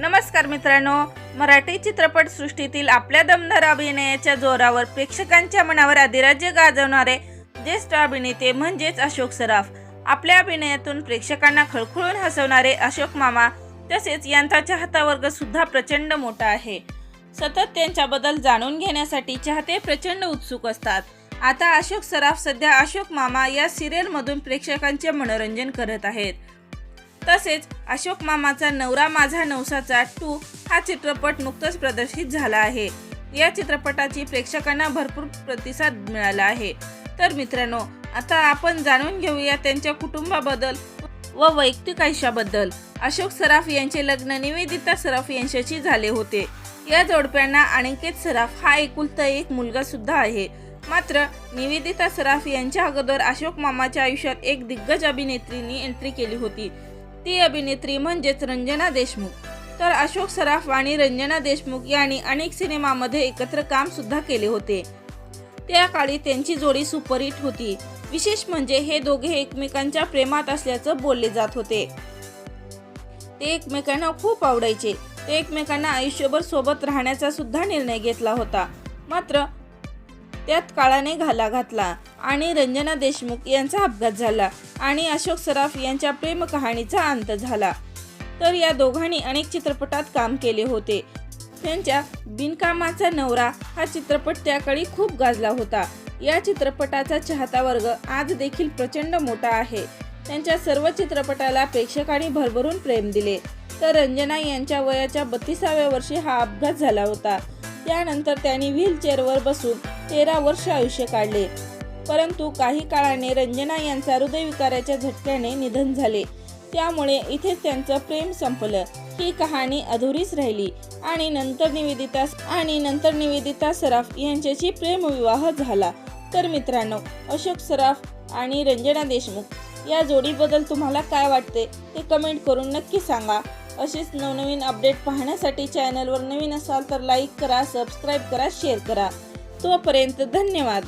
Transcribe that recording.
नमस्कार मित्रांनो मराठी चित्रपटसृष्टीतील आपल्या दमदार अभिनयाच्या जोरावर प्रेक्षकांच्या मनावर अधिराज्य गाजवणारे ज्येष्ठ अभिनेते म्हणजेच अशोक सराफ. आपल्या अभिनयातून प्रेक्षकांना खळखळून हसवणारे अशोक मामा तसेच यांचा चाहता सुद्धा प्रचंड मोठा आहे. सतत त्यांच्याबद्दल जाणून घेण्यासाठी चाहते प्रचंड उत्सुक असतात. आता अशोक सराफ सध्या अशोक मामा या सिरियलमधून प्रेक्षकांचे मनोरंजन करत आहेत. तसेच अशोक मामाचा नवरा माझा नवसाचा टू हा चित्रपट नुकताच प्रदर्शित झाला आहे. या चित्रपटाची प्रेक्षकांना भरपूर प्रतिसाद मिळाला आहे. तर मित्रांनो आता आपण जाणून घेऊया त्यांच्या कुटुंबाबद्दल व वैयक्तिक आयुष्याबद्दल. अशोक सराफ यांचे लग्न निवेदिता सराफ यांच्याशी झाले होते. या जोडप्यांना अनिकेत सराफ हा एकुलता एक मुलगा सुद्धा आहे. मात्र निवेदिता सराफ यांच्या अगोदर अशोक मामाच्या आयुष्यात एक दिग्गज अभिनेत्रीनी एंट्री केली होती. ती अभिनेत्री म्हणजेच रंजना देशमुख. तर अशोक सराफ आणि रंजना देशमुख यांनी अनेक सिनेमामध्ये एकत्र काम सुद्धा केले होते. त्या काळी त्यांची जोडी सुपरहिट होती. विशेष म्हणजे हे दोघे एकमेकांच्या प्रेमात असल्याचं बोलले जात होते. ते एकमेकांना खूप आवडायचे. ते एकमेकांना आयुष्यभर सोबत राहण्याचा सुद्धा निर्णय घेतला होता. मात्र त्यात काळाने घाला घातला आणि रंजना देशमुख यांचा अपघात झाला आणि अशोक सराफ यांच्या प्रेमकहाणीचा अंत झाला. तर या दोघांनी अनेक चित्रपटात काम केले होते. त्यांच्या बिनकामाचा नवरा हा चित्रपट त्याकाळी खूप गाजला होता. या चित्रपटाचा चाहता वर्ग आज देखील प्रचंड मोठा आहे. त्यांच्या सर्व चित्रपटाला प्रेक्षकांनी भरभरून प्रेम दिले. तर रंजना यांच्या वयाच्या बत्तीसाव्या वर्षी हा अपघात झाला होता. त्यानंतर त्यांनी व्हीलचेअरवर बसून तेरा वर्ष आयुष्य काढले. परंतु काही काळाने रंजना यांचा हृदयविकाराच्या झटक्याने निधन झाले. त्यामुळे इथेच त्यांचं प्रेम संपलं. ही कहाणी अधुरीच राहिली आणि नंतर निवेदिता आणि नंतर निवेदिता सराफ यांच्याशी प्रेमविवाह झाला. तर मित्रांनो अशोक सराफ आणि रंजना देशमुख या जोडीबद्दल तुम्हाला काय वाटते ते कमेंट करून नक्की सांगा. असेच नवनवीन अपडेट पाहण्यासाठी चॅनलवर नवीन असाल तर लाईक करा सबस्क्राईब करा शेअर करा. तोपर्यंत धन्यवाद.